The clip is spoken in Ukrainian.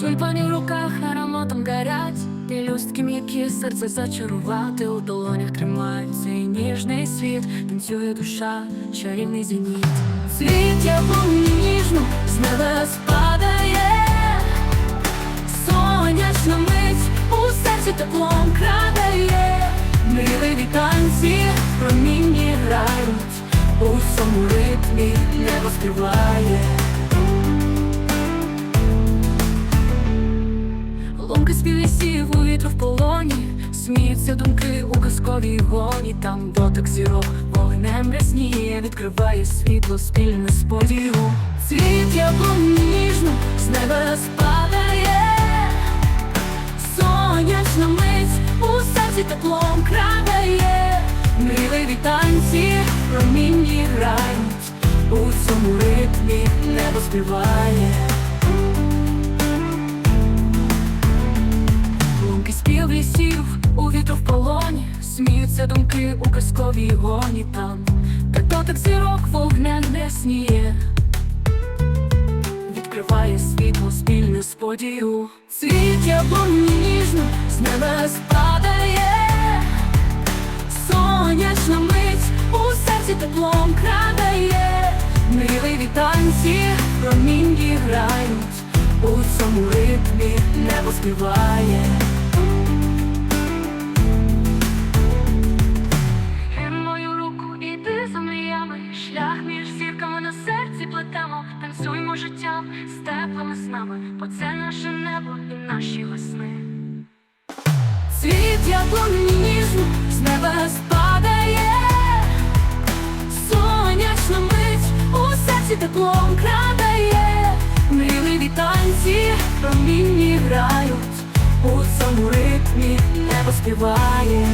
Тюльпані в руках ароматом горять, Пелюстки м'які, серце зачарувати. У долонях тримають цей ніжний світ, танцює душа, чарівний зеніт. Світ яблуні ніжно з небес падає, сонячна мить у серці теплом крадає, мрійливі танці промінні грають, у цьому ритмі небо співає. Співлісів у вітру в полоні, сміються думки у казковій гоні, там дотик зірок вогнем рясніє, відкриває світло спільне сподіву. Цвіт яблуні ніжно з неба спадає, сонячна мить у серці теплом крадає, мрійливі танці промінні грають, у цьому ритмі небо співає. Сміються думки у казковій гоні там, та дотик зірок вогня не сніє, відкриває світло спільне сподію. Цвіт яблуні ніжно з неба спадає, сонячна мить у серці теплом крадає, мрійливі танці промінні грають, у цьому ритмі небо співає. Танцюймо життям з теплими снами, бо це наше небо і наші весни. Світ яблуні ніжно з неба спадає, сонячна мить у серці теплом крадає, мрійливі танці промінні грають, у цьому ритмі небо співає.